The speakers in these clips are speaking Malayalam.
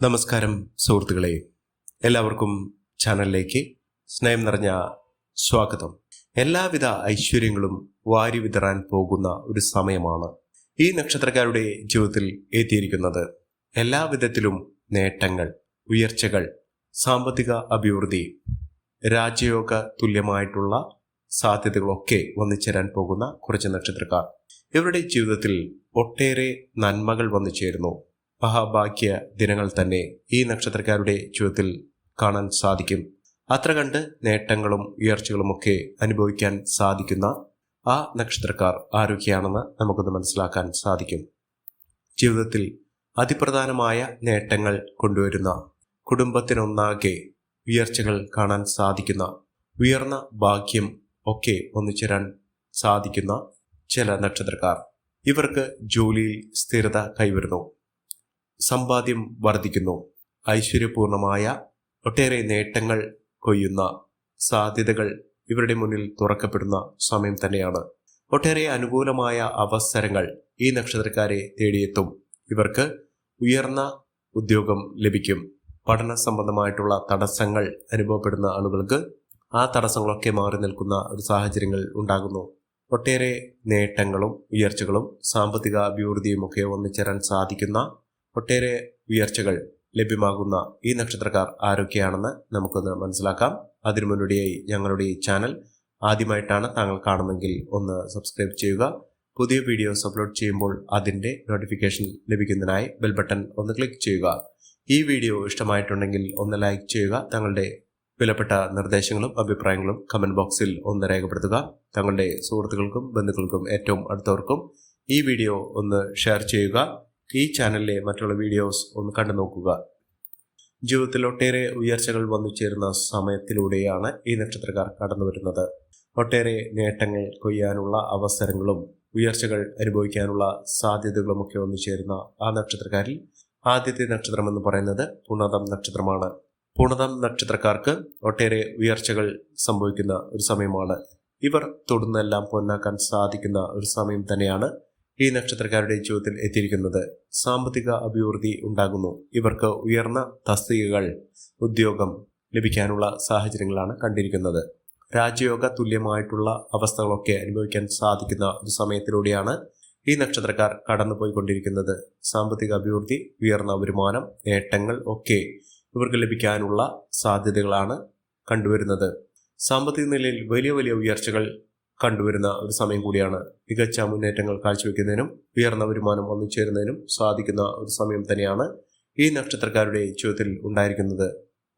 നമസ്കാരം സുഹൃത്തുക്കളെ. എല്ലാവർക്കും ചാനലിലേക്ക് സ്നേഹം നിറഞ്ഞ സ്വാഗതം. എല്ലാവിധ ഐശ്വര്യങ്ങളും വാരി വിതറാൻ പോകുന്ന ഒരു സമയമാണ് ഈ നക്ഷത്രക്കാരുടെ ജീവിതത്തിൽ എത്തിയിരിക്കുന്നത്. എല്ലാവിധത്തിലും നേട്ടങ്ങൾ ഉയർച്ചകൾ സാമ്പത്തിക അഭിവൃദ്ധി രാജ്യയോഗ തുല്യമായിട്ടുള്ള സാധ്യതകളൊക്കെ വന്നുചേരാൻ പോകുന്ന കുറച്ച് നക്ഷത്രക്കാർ. ഇവരുടെ ജീവിതത്തിൽ ഒട്ടേറെ നന്മകൾ വന്നു ചേരുന്നു മഹാഭാഗ്യ ദിനങ്ങൾ തന്നെ ഈ നക്ഷത്രക്കാരുടെ ജീവിതത്തിൽ കാണാൻ സാധിക്കും. അത്ര കണ്ട് നേട്ടങ്ങളും ഉയർച്ചകളുമൊക്കെ അനുഭവിക്കാൻ സാധിക്കുന്ന ആ നക്ഷത്രക്കാർ ആരൊക്കെയാണെന്ന് നമുക്കൊന്ന് മനസ്സിലാക്കാൻ സാധിക്കും. ജീവിതത്തിൽ അതിപ്രധാനമായ നേട്ടങ്ങൾ കൊണ്ടുവരുന്ന കുടുംബത്തിനൊന്നാകെ ഉയർച്ചകൾ കാണാൻ സാധിക്കുന്ന ഉയർന്ന ഭാഗ്യം ഒക്കെ ഒന്നിച്ചേരാൻ സാധിക്കുന്ന ചില നക്ഷത്രക്കാർ. ഇവർക്ക് ജോലിയിൽ സ്ഥിരത കൈവരുന്നു. സമ്പാദ്യം വർദ്ധിക്കുന്നു. ഐശ്വര്യപൂർണമായ ഒട്ടേറെ നേട്ടങ്ങൾ കൊയ്യുന്ന സാധ്യതകൾ ഇവരുടെ മുന്നിൽ തുറക്കപ്പെടുന്ന സമയം തന്നെയാണ്. ഒട്ടേറെ അനുകൂലമായ അവസരങ്ങൾ ഈ നക്ഷത്രക്കാരെ തേടിയെത്തും. ഇവർക്ക് ഉയർന്ന ഉദ്യോഗം ലഭിക്കും. പഠന സംബന്ധമായിട്ടുള്ള തടസ്സങ്ങൾ അനുഭവപ്പെടുന്ന ആളുകൾക്ക് ആ തടസ്സങ്ങളൊക്കെ മാറി നിൽക്കുന്ന ഒരു സാഹചര്യങ്ങൾ ഉണ്ടാകുന്നു. ഒട്ടേറെ നേട്ടങ്ങളും ഉയർച്ചകളും സാമ്പത്തിക അഭിവൃദ്ധിയും ഒക്കെ ഒന്നിച്ചേരാൻ സാധിക്കുന്ന ഒട്ടേറെ ഉയർച്ചകൾ ലഭ്യമാകുന്ന ഈ നക്ഷത്രക്കാർ ആരൊക്കെയാണെന്ന് നമുക്കൊന്ന് മനസ്സിലാക്കാം. അതിനു മുന്നോടിയായി ഞങ്ങളുടെ ഈ ചാനൽ ആദ്യമായിട്ടാണ് താങ്കൾ കാണുന്നെങ്കിൽ ഒന്ന് സബ്സ്ക്രൈബ് ചെയ്യുക. പുതിയ വീഡിയോസ് അപ്ലോഡ് ചെയ്യുമ്പോൾ അതിന്റെ നോട്ടിഫിക്കേഷൻ ലഭിക്കുന്നതിനായി ബെൽ ബട്ടൺ ഒന്ന് ക്ലിക്ക് ചെയ്യുക. ഈ വീഡിയോ ഇഷ്ടമായിട്ടുണ്ടെങ്കിൽ ഒന്ന് ലൈക്ക് ചെയ്യുക. തങ്ങളുടെ വിലപ്പെട്ട നിർദ്ദേശങ്ങളും അഭിപ്രായങ്ങളും കമന്റ് ബോക്സിൽ ഒന്ന് രേഖപ്പെടുത്തുക. തങ്ങളുടെ സുഹൃത്തുക്കൾക്കും ബന്ധുക്കൾക്കും ഏറ്റവും അടുത്തവർക്കും ഈ വീഡിയോ ഒന്ന് ഷെയർ ചെയ്യുക. ഈ ചാനലിലെ മറ്റുള്ള വീഡിയോസ് ഒന്ന് കണ്ടു നോക്കുക. ജീവിതത്തിൽ ഒട്ടേറെ ഉയർച്ചകൾ വന്നു ചേരുന്ന സമയത്തിലൂടെയാണ് ഈ നക്ഷത്രക്കാർ കടന്നു വരുന്നത്. ഒട്ടേറെ നേട്ടങ്ങൾ കൊയ്യാനുള്ള അവസരങ്ങളും ഉയർച്ചകൾ അനുഭവിക്കാനുള്ള സാധ്യതകളുമൊക്കെ വന്നു ചേരുന്ന ആ നക്ഷത്രക്കാരിൽ ആദ്യത്തെ നക്ഷത്രം എന്ന് പറയുന്നത് പുണതം നക്ഷത്രമാണ്. പുണതം നക്ഷത്രക്കാർക്ക് ഒട്ടേറെ ഉയർച്ചകൾ സംഭവിക്കുന്ന ഒരു സമയമാണ്. ഇവർ തൊടുന്നെല്ലാം പൊന്നാക്കാൻ സാധിക്കുന്ന ഒരു സമയം തന്നെയാണ് ഈ നക്ഷത്രക്കാരുടെ ജീവിതത്തിൽ എത്തിയിരിക്കുന്നത് സാമ്പത്തിക അഭിവൃദ്ധി ഉണ്ടാകുന്നു. ഇവർക്ക് ഉയർന്ന തസ്തികകൾ ഉദ്യോഗം ലഭിക്കാനുള്ള സാഹചര്യങ്ങളാണ് കണ്ടിരിക്കുന്നത്. രാജ്യയോഗ തുല്യമായിട്ടുള്ള അവസ്ഥകളൊക്കെ അനുഭവിക്കാൻ സാധിക്കുന്ന ഒരു സമയത്തിലൂടെയാണ് ഈ നക്ഷത്രക്കാർ കടന്നുപോയിക്കൊണ്ടിരിക്കുന്നത്. സാമ്പത്തിക അഭിവൃദ്ധി ഉയർന്ന വരുമാനം നേട്ടങ്ങൾ ഒക്കെ ഇവർക്ക് ലഭിക്കാനുള്ള സാധ്യതകളാണ് കണ്ടുവരുന്നത്. സാമ്പത്തിക നിലയിൽ വലിയ വലിയ ഉയർച്ചകൾ കണ്ടുവരുന്ന ഒരു സമയം കൂടിയാണ് മികച്ച മുന്നേറ്റങ്ങൾ കാഴ്ചവെക്കുന്നതിനും ഉയർന്ന വരുമാനം വന്നു ചേരുന്നതിനും സാധിക്കുന്ന ഒരു സമയം തന്നെയാണ് ഈ നക്ഷത്രക്കാരുടെ ജീവിതത്തിൽ ഉണ്ടായിരിക്കുന്നത്.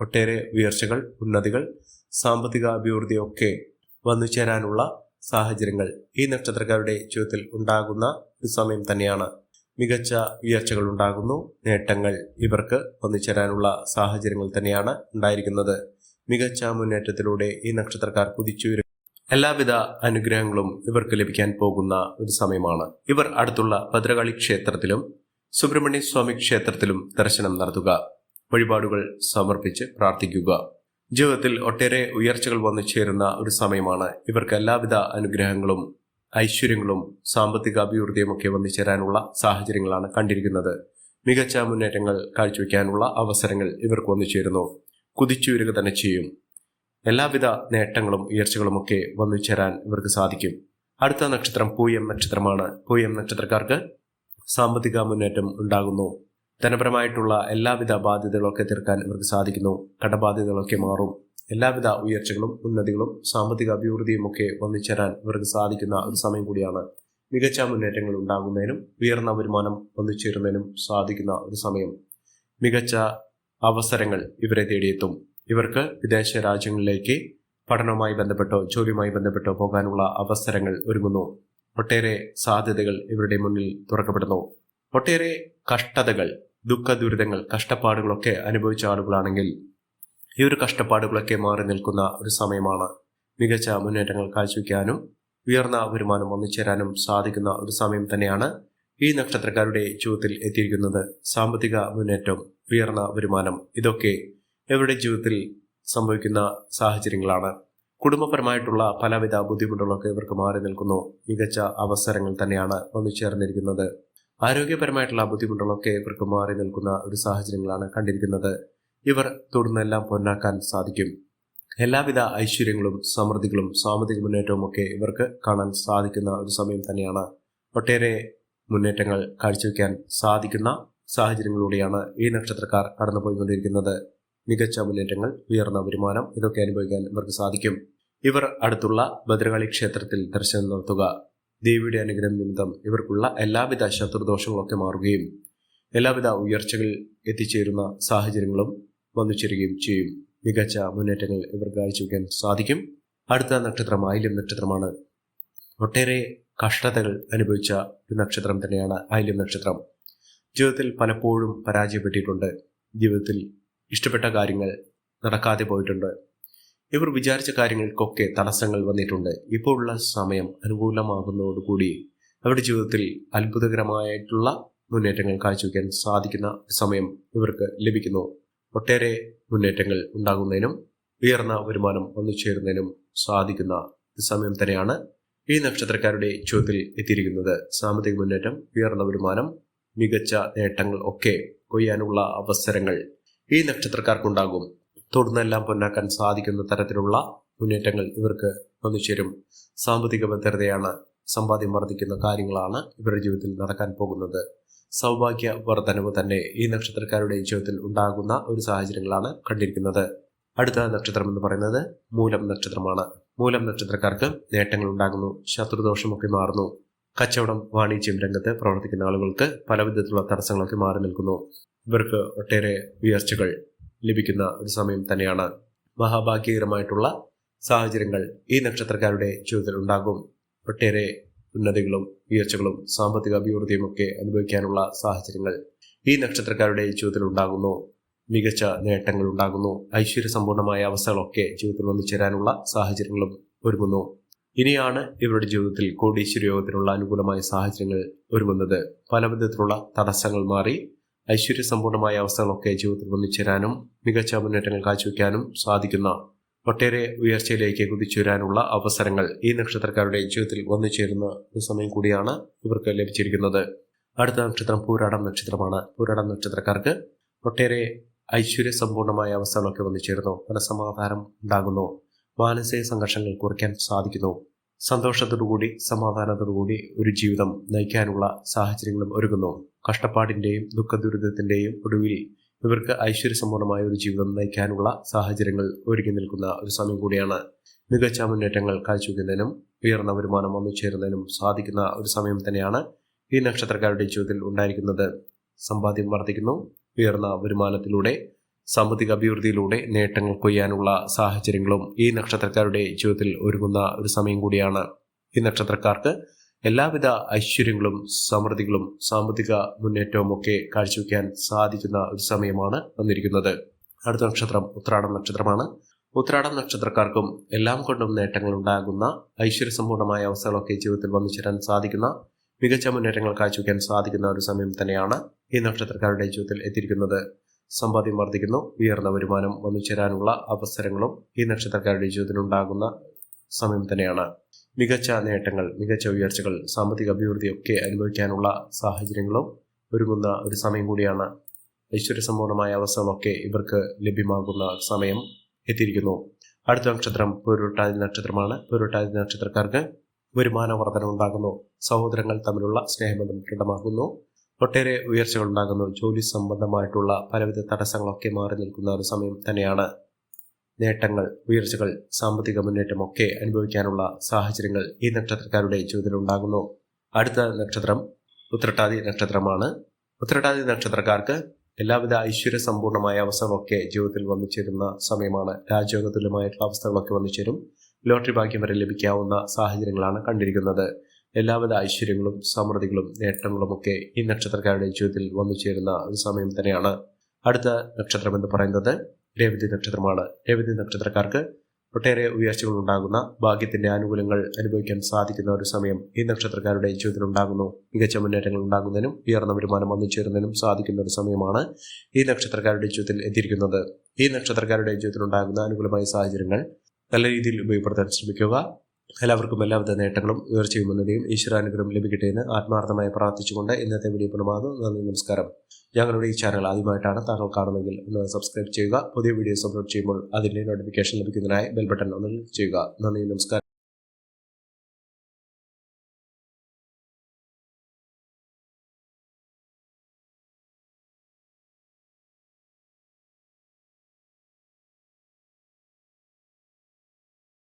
ഒട്ടേറെ ഉയർച്ചകൾ ഉന്നതികൾ സാമ്പത്തിക അഭിവൃദ്ധിയൊക്കെ വന്നു ചേരാനുള്ള സാഹചര്യങ്ങൾ ഈ നക്ഷത്രക്കാരുടെ ജീവിതത്തിൽ ഉണ്ടാകുന്ന ഒരു സമയം തന്നെയാണ്. മികച്ച ഉയർച്ചകൾ ഉണ്ടാകുന്നു നേട്ടങ്ങൾ ഇവർക്ക് വന്നു ചേരാനുള്ള സാഹചര്യങ്ങൾ തന്നെയാണ് ഉണ്ടായിരിക്കുന്നത്. മികച്ച മുന്നേറ്റത്തിലൂടെ ഈ നക്ഷത്രക്കാർ കുതിച്ചുയരും എല്ലാവിധ അനുഗ്രഹങ്ങളും ഇവർക്ക് ലഭിക്കാൻ പോകുന്ന ഒരു സമയമാണ്. ഇവർ അടുത്തുള്ള ഭദ്രകാളി ക്ഷേത്രത്തിലും സുബ്രഹ്മണ്യ സ്വാമി ക്ഷേത്രത്തിലും ദർശനം നടത്തുക. വഴിപാടുകൾ സമർപ്പിച്ച് പ്രാർത്ഥിക്കുക. ജീവിതത്തിൽ ഒട്ടേറെ ഉയർച്ചകൾ വന്നു ചേരുന്ന ഒരു സമയമാണ് ഇവർക്ക് എല്ലാവിധ അനുഗ്രഹങ്ങളും ഐശ്വര്യങ്ങളും സാമ്പത്തിക അഭിവൃദ്ധിയും ഒക്കെ വന്നു ചേരാനുള്ള സാഹചര്യങ്ങളാണ് കണ്ടിരിക്കുന്നത്. മികച്ച മുന്നേറ്റങ്ങൾ കാഴ്ചവെക്കാനുള്ള അവസരങ്ങൾ ഇവർക്ക് വന്നു ചേരുന്നു. കുതിച്ചുയരുക തന്നെ ചെയ്യും. എല്ലാവിധ നേട്ടങ്ങളും ഉയർച്ചകളുമൊക്കെ വന്നു ചേരാൻ ഇവർക്ക് സാധിക്കും. അടുത്ത നക്ഷത്രം പൂയം നക്ഷത്രമാണ്. പൂയം നക്ഷത്രക്കാർക്ക് സാമ്പത്തിക മുന്നേറ്റം ഉണ്ടാകുന്നു. ധനപരമായിട്ടുള്ള എല്ലാവിധ ബാധ്യതകളൊക്കെ തീർക്കാൻ ഇവർക്ക് സാധിക്കുന്നു. കടബാധ്യതകളൊക്കെ മാറും. എല്ലാവിധ ഉയർച്ചകളും ഉന്നതികളും സാമ്പത്തിക അഭിവൃദ്ധിയും ഒക്കെ വന്നു ചേരാൻ ഇവർക്ക് സാധിക്കുന്ന ഒരു സമയം കൂടിയാണ്. മികച്ച മുന്നേറ്റങ്ങൾ ഉണ്ടാകുന്നതിനും ഉയർന്ന വരുമാനം വന്നു ചേരുന്നതിനും സാധിക്കുന്ന ഒരു സമയം. മികച്ച അവസരങ്ങൾ ഇവരെ തേടിയെത്തും. ഇവർക്ക് വിദേശ രാജ്യങ്ങളിലേക്ക് പഠനവുമായി ബന്ധപ്പെട്ടോ ജോലിയുമായി ബന്ധപ്പെട്ടോ പോകാനുള്ള അവസരങ്ങൾ ഒരുങ്ങുന്നു. ഒട്ടേറെ സാധ്യതകൾ ഇവരുടെ മുന്നിൽ തുറക്കപ്പെടുന്നു. ഒട്ടേറെ കഷ്ടതകൾ ദുഃഖ ദുരിതങ്ങൾ കഷ്ടപ്പാടുകളൊക്കെ അനുഭവിച്ച ആളുകളാണെങ്കിൽ ഈ ഒരു കഷ്ടപ്പാടുകളൊക്കെ മാറി നിൽക്കുന്ന ഒരു സമയമാണ് മികച്ച മുന്നേറ്റങ്ങൾ കാഴ്ചവെക്കാനും ഉയർന്ന വരുമാനം ഒന്നിച്ചേരാനും സാധിക്കുന്ന ഒരു സമയം തന്നെയാണ് ഈ നക്ഷത്രക്കാരുടെ ജീവിതത്തിൽ എത്തിയിരിക്കുന്നത്. സാമ്പത്തിക മുന്നേറ്റം ഉയർന്ന വരുമാനം ഇതൊക്കെ ഇവരുടെ ജീവിതത്തിൽ സംഭവിക്കുന്ന സാഹചര്യങ്ങളാണ്. കുടുംബപരമായിട്ടുള്ള പലവിധ ബുദ്ധിമുട്ടുകളൊക്കെ ഇവർക്ക് മാറി നിൽക്കുന്നു. മികച്ച അവസരങ്ങൾ തന്നെയാണ് വന്നു ചേർന്നിരിക്കുന്നത്. ആരോഗ്യപരമായിട്ടുള്ള ബുദ്ധിമുട്ടുകളൊക്കെ ഇവർക്ക് മാറി നിൽക്കുന്ന ഒരു സാഹചര്യങ്ങളാണ് കണ്ടിരിക്കുന്നത്. ഇവർ തുടർന്നെല്ലാം പൊന്നാക്കാൻ സാധിക്കും. എല്ലാവിധ ഐശ്വര്യങ്ങളും സമൃദ്ധികളും സാമ്പത്തിക മുന്നേറ്റവും ഒക്കെ ഇവർക്ക് കാണാൻ സാധിക്കുന്ന ഒരു സമയം തന്നെയാണ്. ഒട്ടേറെ മുന്നേറ്റങ്ങൾ കാഴ്ചവെക്കാൻ സാധിക്കുന്ന സാഹചര്യങ്ങളിലൂടെയാണ് ഈ നക്ഷത്രക്കാർ കടന്നുപോയിക്കൊണ്ടിരിക്കുന്നത്. മികച്ച മുന്നേറ്റങ്ങൾ ഉയർന്ന വരുമാനം ഇതൊക്കെ അനുഭവിക്കാൻ ഇവർക്ക് സാധിക്കും. ഇവർ അടുത്തുള്ള ഭദ്രകാളി ക്ഷേത്രത്തിൽ ദർശനം നടത്തുക. ദേവിയുടെ അനുഗ്രഹം നിമിത്തം ഇവർക്കുള്ള എല്ലാവിധ ശത്രുദോഷങ്ങളൊക്കെ മാറുകയും എല്ലാവിധ ഉയർച്ചകളിൽ എത്തിച്ചേരുന്ന സാഹചര്യങ്ങളും വന്നു ചേരുകയും ചെയ്യും. മികച്ച മുന്നേറ്റങ്ങൾ ഇവർ കാഴ്ചവെക്കാൻ സാധിക്കും. അടുത്ത നക്ഷത്രം ആയില്യം നക്ഷത്രമാണ്. ഒട്ടേറെ കഷ്ടതകൾ അനുഭവിച്ച ഒരു നക്ഷത്രം തന്നെയാണ് ആയില്യം നക്ഷത്രം. ജീവിതത്തിൽ പലപ്പോഴും പരാജയപ്പെട്ടിട്ടുണ്ട്. ജീവിതത്തിൽ ഇഷ്ടപ്പെട്ട കാര്യങ്ങൾ നടക്കാതെ പോയിട്ടുണ്ട്. ഇവർ വിചാരിച്ച കാര്യങ്ങൾക്കൊക്കെ തടസ്സങ്ങൾ വന്നിട്ടുണ്ട്. ഇപ്പോൾ ഉള്ള സമയം അനുകൂലമാകുന്നതോടുകൂടി അവരുടെ ജീവിതത്തിൽ അത്ഭുതകരമായിട്ടുള്ള മുന്നേറ്റങ്ങൾ കാഴ്ചവെക്കാൻ സാധിക്കുന്ന സമയം ഇവർക്ക് ലഭിക്കുന്നു. ഒട്ടേറെ മുന്നേറ്റങ്ങൾ ഉണ്ടാകുന്നതിനും ഉയർന്ന വരുമാനം വന്നു ചേരുന്നതിനും സാധിക്കുന്ന സമയം തന്നെയാണ് ഈ നക്ഷത്രക്കാരുടെ ചോദ്യത്തിൽ എത്തിയിരിക്കുന്നത്. സാമ്പത്തിക മുന്നേറ്റം ഉയർന്ന വരുമാനം മികച്ച നേട്ടങ്ങൾ ഒക്കെ കൊയ്യാനുള്ള അവസരങ്ങൾ ഈ നക്ഷത്രക്കാർക്കുണ്ടാകും. തുടർന്നെല്ലാം പൊന്നാക്കാൻ സാധിക്കുന്ന തരത്തിലുള്ള മുന്നേറ്റങ്ങൾ ഇവർക്ക് വന്നു ചേരും. സാമ്പത്തിക ഭദ്രതയാണ് സമ്പാദ്യം വർദ്ധിക്കുന്ന കാര്യങ്ങളാണ് ഇവരുടെ ജീവിതത്തിൽ നടക്കാൻ പോകുന്നത്. സൗഭാഗ്യ വർധനവ് തന്നെ ഈ നക്ഷത്രക്കാരുടെ ജീവിതത്തിൽ ഉണ്ടാകുന്ന ഒരു സാഹചര്യങ്ങളാണ് കണ്ടിരിക്കുന്നത്. അടുത്ത നക്ഷത്രം എന്ന് പറയുന്നത് മൂലം നക്ഷത്രമാണ്. മൂലം നക്ഷത്രക്കാർക്ക് നേട്ടങ്ങൾ ഉണ്ടാകുന്നു. ശത്രുദോഷമൊക്കെ മാറുന്നു. കച്ചവടം വാണിജ്യം രംഗത്ത് പ്രവർത്തിക്കുന്ന ആളുകൾക്ക് പലവിധത്തിലുള്ള തടസ്സങ്ങളൊക്കെ മാറി നിൽക്കുന്നു. ഇവർക്ക് ഒട്ടേറെ ഉയർച്ചകൾ ലഭിക്കുന്ന ഒരു സമയം തന്നെയാണ് മഹാഭാഗ്യകരമായിട്ടുള്ള സാഹചര്യങ്ങൾ ഈ നക്ഷത്രക്കാരുടെ ജീവിതത്തിൽ ഉണ്ടാകും. ഒട്ടേറെ ഉന്നതികളും ഉയർച്ചകളും സാമ്പത്തിക അഭിവൃദ്ധിയും ഒക്കെ അനുഭവിക്കാനുള്ള സാഹചര്യങ്ങൾ ഈ നക്ഷത്രക്കാരുടെ ജീവിതത്തിൽ ഉണ്ടാകുന്നു. മികച്ച നേട്ടങ്ങൾ ഉണ്ടാകുന്നു. ഐശ്വര്യ ഐശ്വര്യസമ്പൂർണമായ അവസ്ഥകളൊക്കെ ജീവിതത്തിൽ വന്നു ചേരാനുള്ള സാഹചര്യങ്ങളും ഒരുങ്ങുന്നു. ഇനിയാണ് ഇവരുടെ ജീവിതത്തിൽ കോടീശ്വര യോഗത്തിനുള്ള അനുകൂലമായ സാഹചര്യങ്ങൾ ഒരുങ്ങുന്നത്. പല വിധത്തിലുള്ള തടസ്സങ്ങൾ മാറി ഐശ്വര്യസമ്പൂർണമായ അവസ്ഥകളൊക്കെ ജീവിതത്തിൽ വന്നു ചേരാനും മികച്ച മുന്നേറ്റങ്ങൾ കാഴ്ചവെക്കാനും സാധിക്കുന്ന ഒട്ടേറെ ഉയർച്ചയിലേക്ക് കുതിച്ചുവരാനുള്ള അവസരങ്ങൾ ഈ നക്ഷത്രക്കാരുടെ ജീവിതത്തിൽ വന്നു ചേരുന്ന സമയം കൂടിയാണ് ഇവർക്ക് ലഭിച്ചിരിക്കുന്നത്. അടുത്ത നക്ഷത്രം പൂരാടം നക്ഷത്രമാണ്. പൂരാടം നക്ഷത്രക്കാർക്ക് ഒട്ടേറെ ഐശ്വര്യ സമ്പൂർണമായ അവസ്ഥകളൊക്കെ വന്നു ചേരുന്നു മനസമാധാനം ഉണ്ടാകുന്നു. മാനസിക സംഘർഷങ്ങൾ കുറയ്ക്കാൻ സാധിക്കുന്നു. സന്തോഷത്തോടുകൂടി സമാധാനത്തോടുകൂടി ഒരു ജീവിതം നയിക്കാനുള്ള സാഹചര്യങ്ങളും ഒരുങ്ങുന്നു കഷ്ടപ്പാടിന്റെയും ദുഃഖദുരിതത്തിന്റെയും ഒടുവിൽ ഇവർക്ക് ഐശ്വര്യസമ്പൂർണമായ ഒരു ജീവിതം നയിക്കാനുള്ള സാഹചര്യങ്ങൾ ഒരുങ്ങി നിൽക്കുന്ന ഒരു സമയം കൂടിയാണ് മികച്ച മുന്നേറ്റങ്ങൾ കാഴ്ചവെക്കുന്നതിനും ഉയർന്ന വരുമാനം വന്നു ചേരുന്നതിനും സാധിക്കുന്ന ഒരു സമയം തന്നെയാണ് ഈ നക്ഷത്രക്കാരുടെ ജീവിതത്തിൽ ഉണ്ടായിരിക്കുന്നത്. സമ്പാദ്യം വർദ്ധിക്കുന്നു ഉയർന്ന വരുമാനത്തിലൂടെ സാമ്പത്തിക അഭിവൃദ്ധിയിലൂടെ നേട്ടങ്ങൾ കൊയ്യാനുള്ള സാഹചര്യങ്ങളും ഈ നക്ഷത്രക്കാരുടെ ജീവിതത്തിൽ ഒരുങ്ങുന്ന ഒരു സമയം കൂടിയാണ്. ഈ നക്ഷത്രക്കാർക്ക് എല്ലാവിധ ഐശ്വര്യങ്ങളും സമൃദ്ധികളും സാമ്പത്തിക മുന്നേറ്റവും ഒക്കെ കാഴ്ചവെക്കാൻ സാധിക്കുന്ന ഒരു സമയമാണ് വന്നിരിക്കുന്നത്. അടുത്ത നക്ഷത്രം ഉത്രാടം നക്ഷത്രമാണ്. ഉത്രാടം നക്ഷത്രക്കാർക്കും എല്ലാം കൊണ്ടും നേട്ടങ്ങൾ ഉണ്ടാകുന്ന ഐശ്വര്യസമ്പൂർണമായ അവസ്ഥകളൊക്കെ ജീവിതത്തിൽ വന്നു ചേരാൻ സാധിക്കുന്ന മികച്ച മുന്നേറ്റങ്ങൾ കാഴ്ചവെക്കാൻ സാധിക്കുന്ന ഒരു സമയം തന്നെയാണ് ഈ നക്ഷത്രക്കാരുടെ ജീവിതത്തിൽ എത്തിയിരിക്കുന്നത്. സമ്പാദ്യം വർദ്ധിക്കുന്നു. ഉയർന്ന വരുമാനം വന്നു ചേരാനുള്ള അവസരങ്ങളും ഈ നക്ഷത്രക്കാരുടെ ജീവിതത്തിൽ ഉണ്ടാകുന്ന സമയം തന്നെയാണ്. മികച്ച നേട്ടങ്ങൾ മികച്ച ഉയർച്ചകൾ സാമ്പത്തിക അഭിവൃദ്ധിയൊക്കെ അനുഭവിക്കാനുള്ള സാഹചര്യങ്ങളും ഒരുങ്ങുന്ന ഒരു സമയം കൂടിയാണ്. ഐശ്വര്യസമ്പൂർണമായ അവസരമൊക്കെ ഇവർക്ക് ലഭ്യമാകുന്ന സമയം എത്തിയിരിക്കുന്നു. അടുത്ത നക്ഷത്രം പൊരുട്ടാതി നക്ഷത്രമാണ്. പൊരുട്ടാതി നക്ഷത്രക്കാർക്ക് വരുമാന വർധന ഉണ്ടാകുന്നു സഹോദരങ്ങൾ തമ്മിലുള്ള സ്നേഹബന്ധം ദൃഢമാകുന്നു. ഒട്ടേറെ ഉയർച്ചകൾ ഉണ്ടാകുന്നു ജോലി സംബന്ധമായിട്ടുള്ള പലവിധ തടസ്സങ്ങളൊക്കെ മാറി നിൽക്കുന്ന ഒരു സമയം തന്നെയാണ്. നേട്ടങ്ങൾ ഉയർച്ചകൾ സാമ്പത്തിക മുന്നേറ്റം ഒക്കെ അനുഭവിക്കാനുള്ള സാഹചര്യങ്ങൾ ഈ നക്ഷത്രക്കാരുടെ ജീവിതത്തിൽ ഉണ്ടാകുന്നു അടുത്ത നക്ഷത്രം ഉത്രട്ടാതി നക്ഷത്രമാണ്. ഉത്രട്ടാതി നക്ഷത്രക്കാർക്ക് എല്ലാവിധ ഐശ്വര്യ സമ്പൂർണമായ അവസ്ഥകളൊക്കെ ജീവിതത്തിൽ വന്നു ചേരുന്ന സമയമാണ്. രാജയോഗതുല്യമായിട്ടുള്ള അവസ്ഥകളൊക്കെ വന്നു ചേരും. ലോട്ടറി ഭാഗ്യം വരെ ലഭിക്കാവുന്ന സാഹചര്യങ്ങളാണ് കണ്ടിരിക്കുന്നത്. എല്ലാവിധ ഐശ്വര്യങ്ങളും സമൃദ്ധികളും നേട്ടങ്ങളും ഒക്കെ ഈ നക്ഷത്രക്കാരുടെ ജീവിതത്തിൽ വന്നു ചേരുന്ന ഒരു സമയം തന്നെയാണ് അടുത്ത നക്ഷത്രം എന്ന് പറയുന്നത് രേവതി നക്ഷത്രമാണ്. രേവതി നക്ഷത്രക്കാർക്ക് ഒട്ടേറെ ഉയർച്ചകൾ ഉണ്ടാകുന്ന ഭാഗ്യത്തിന്റെ ആനുകൂല്യങ്ങൾ അനുഭവിക്കാൻ സാധിക്കുന്ന ഒരു സമയം ഈ നക്ഷത്രക്കാരുടെ ജീവിതത്തിൽ ഉണ്ടാകുന്നു. മികച്ച മുന്നേറ്റങ്ങൾ ഉണ്ടാകുന്നതിനും ഉയർന്ന വരുമാനം വന്നു ചേരുന്നതിനും സാധിക്കുന്ന ഒരു സമയമാണ് ഈ നക്ഷത്രക്കാരുടെ ജീവിതത്തിൽ എത്തിയിരിക്കുന്നത്. ഈ നക്ഷത്രക്കാരുടെ ജീവിതത്തിൽ ഉണ്ടാകുന്ന അനുകൂലമായ സാഹചര്യങ്ങൾ നല്ല രീതിയിൽ ഉപയോഗപ്പെടുത്താൻ ശ്രമിക്കുക. എല്ലാവർക്കും എല്ലാവിധ നേട്ടങ്ങളും ഉയർച്ചയും ഉന്നതിയും ഈശ്വരാനുഗ്രഹം ലഭിക്കട്ടെ എന്ന് ആത്മാർത്ഥമായി പ്രാർത്ഥിച്ചുകൊണ്ട് ഇന്നത്തെ വീഡിയോ പുനമാകുന്നു നന്ദി നമസ്കാരം. ഞങ്ങളുടെ ഈ ചാനൽ ആദ്യമായിട്ടാണ് താങ്കൾ കാണുന്നതെങ്കിൽ ഒന്ന് സബ്സ്ക്രൈബ് ചെയ്യുക. പുതിയ വീഡിയോസ് അപ്ലോഡ് ചെയ്യുമ്പോൾ അതിന്റെ നോട്ടിഫിക്കേഷൻ ലഭിക്കുന്നതിനായി ബെൽ ബട്ടൺ ഒന്ന് ക്ലിക്ക് ചെയ്യുക. നന്ദി നമസ്കാരം.